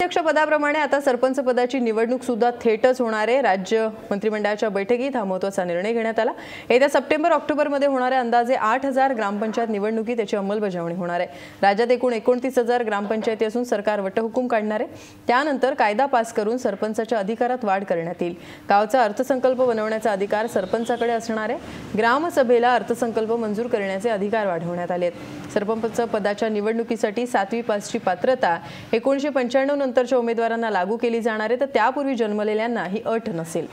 अध्यक्ष पदाप्रमाणे आता सरपंच पदाची निवडणूक सुद्धा थेटच होणार आहे. राज्य मंत्रिमंडळाच्या बैठकीत हा महत्त्वाचा निर्णय घेण्यात आला. येत्या सप्टेंबर ऑक्टोबरमध्ये होणाऱ्या अंदाजे आठ हजार ग्रामपंचायत निवडणुकीत त्याची अंमलबजावणी होणार आहे. राज्यात एकूण एकोणतीस हजार ग्रामपंचायती असून सरकार वटहुकूम काढणार आहे. त्यानंतर कायदा पास करून सरपंचाच्या अधिकारात वाढ करण्यात येईल. गावचा अर्थसंकल्प बनवण्याचा अधिकार सरपंचाकडे असणार आहे. ग्रामसभेला अर्थसंकल्प मंजूर करण्याचे अधिकार वाढवण्यात आले आहेत सरपंच पदाच्या निवडणुकीसाठी सातवी पासची पात्रता एकोणीशे पंच्याण्णव नंतरच्या उमेदवारांना लागू केली जाणार आहे तर त्यापूर्वी जन्मलेल्यांना ही अट नसेल.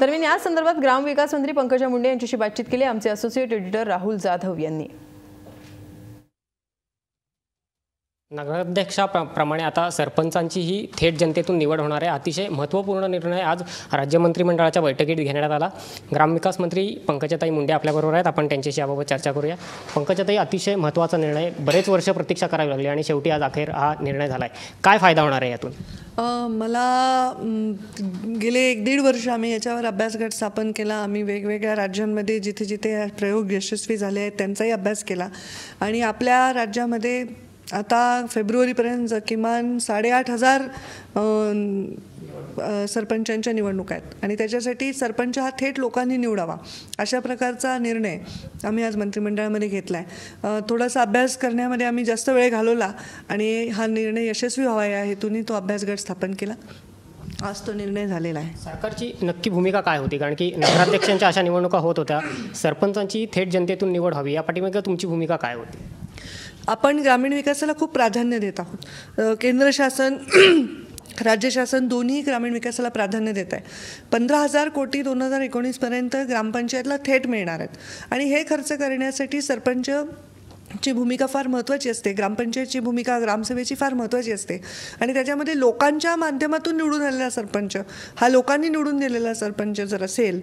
दरम्यान या संदर्भात ग्रामविकास मंत्री पंकजा मुंडे यांच्याशी बातचीत केली. आमचे असोसिएट एडिटर राहुल जाधव यांनी. नगराध्यक्षाप्रमाणे आता सरपंचांची ही थेट जनतेतून निवड होणार आहे. अतिशय महत्त्वपूर्ण निर्णय आज राज्य मंत्रिमंडळाच्या बैठकीत घेण्यात आला. ग्रामविकास मंत्री पंकजाताई मुंडे आपल्याबरोबर आहेत. आपण त्यांच्याशी याबाबत चर्चा करूया. पंकजाताई अतिशय महत्त्वाचा निर्णय. बरेच वर्ष प्रतीक्षा करावी लागली आणि शेवटी आज अखेर हा निर्णय झाला आहे काय फायदा होणार आहे यातून? मला गेले एक दीड वर्ष आम्ही याच्यावर अभ्यासगट स्थापन केला. आम्ही वेगवेगळ्या राज्यांमध्ये जिथे जिथे प्रयोग यशस्वी झाले आहेत त्यांचाही अभ्यास केला. आणि आपल्या राज्यामध्ये आता फेब्रुवारीपर्यंत किमान साडेआठ हजार सरपंचांच्या निवडणुका आहेत. आणि त्याच्यासाठी सरपंच हा थेट लोकांनी निवडावा अशा प्रकारचा निर्णय आम्ही आज मंत्रिमंडळामध्ये घेतला आहे थोडासा अभ्यास करण्यामध्ये आम्ही जास्त वेळ घालवला आणि हा निर्णय यशस्वी व्हावा या हेतूने तो अभ्यासगट स्थापन केला. आज तो निर्णय झालेला आहे. सरकारची नक्की भूमिका काय होती? कारण की नगराध्यक्षांच्या अशा निवडणुका होत होत्या. सरपंचांची थेट जनतेतून निवड हवी या पाठीमागे तुमची भूमिका काय होती? आपण ग्रामीण विकासाला खूप प्राधान्य देत आहोत. केंद्र शासन राज्य शासन दोन्ही ग्रामीण विकासाला प्राधान्य देत आहे. पंधरा हजार कोटी दोन हजार एकोणीसपर्यंत ग्रामपंचायतला थेट मिळणार आहेत. आणि हे खर्च करण्यासाठी सरपंच ची भूमिका फार महत्त्वाची असते. ग्रामपंचायतची भूमिका ग्रामसभेची फार महत्त्वाची असते. आणि त्याच्यामध्ये लोकांच्या माध्यमातून निवडून आलेला सरपंच हा लोकांनी निवडून दिलेला सरपंच जर असेल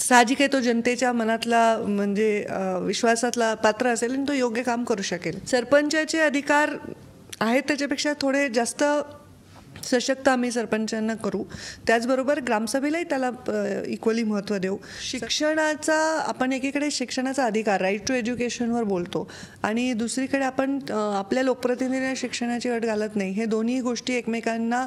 साहजिक आहे तो जनतेच्या मनातला म्हणजे विश्वासातला पात्र असेल आणि तो योग्य काम करू शकेल. सरपंचाचे अधिकार आहेत त्याच्यापेक्षा थोडे जास्त सशक्त आम्ही सरपंचांना करू. त्याचबरोबर ग्रामसभेलाही त्याला इक्वली महत्त्व देऊ. शिक्षणाचा आपण एकीकडे शिक्षणाचा अधिकार राईट टू एज्युकेशनवर बोलतो. आणि दुसरीकडे आपण आपल्या लोकप्रतिनिधींना शिक्षणाची अट घालत नाही. हे दोन्ही गोष्टी एकमेकांना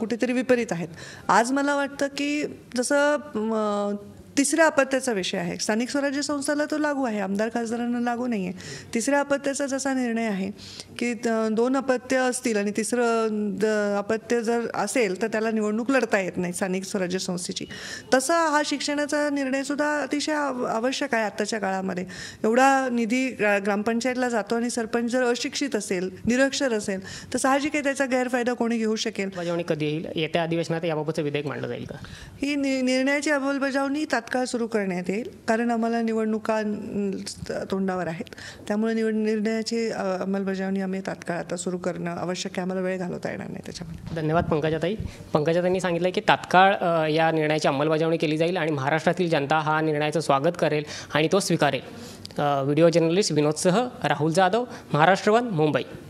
कुठेतरी विपरीत आहेत. आज मला वाटतं की जसं तिसऱ्या अपत्याचा विषय आहे. स्थानिक स्वराज्य संस्थाला तो लागू आहे. आमदार खासदारांना लागू नाही आहे तिसऱ्या अपत्याचा जसा निर्णय आहे की दोन अपत्य असतील आणि तिसरं द- अपत्य जर असेल तर त्याला निवडणूक लढता येत नाही स्थानिक स्वराज्य संस्थेची. तसा हा शिक्षणाचा निर्णयसुद्धा अतिशय आव- आवश्यक आहे आत्ताच्या काळामध्ये. एवढा निधी ग्रा- ग्रामपंचायतला जातो आणि सरपंच जर अशिक्षित असेल निरक्षर असेल तर साहजिक आहे त्याचा गैरफायदा कोणी घेऊ शकेल. कधी येईल? येत्या अधिवेशनात याबाबतचं विधेयक मांडलं जाईल का? ही निर्णयाची अंमलबजावणी तात्काळ सुरू करण्यात येईल. कारण आम्हाला निवडणुका तोंडावर आहेत. त्यामुळे निवड निर्णयाची अंमलबजावणी आम्ही तात्काळ आता सुरू करणं आवश्यक आहे. आम्हाला वेळ घालवता येणार नाही त्याच्यामध्ये. धन्यवाद पंकजाताई. पंकजाताईंनी सांगितलं की तात्काळ या निर्णयाची अंमलबजावणी केली जाईल आणि महाराष्ट्रातील जनता हा निर्णयाचं स्वागत करेल आणि तो स्वीकारेल. व्हिडिओ जर्नलिस्ट विनोदसह राहुल जाधव महाराष्ट्रवन मुंबई.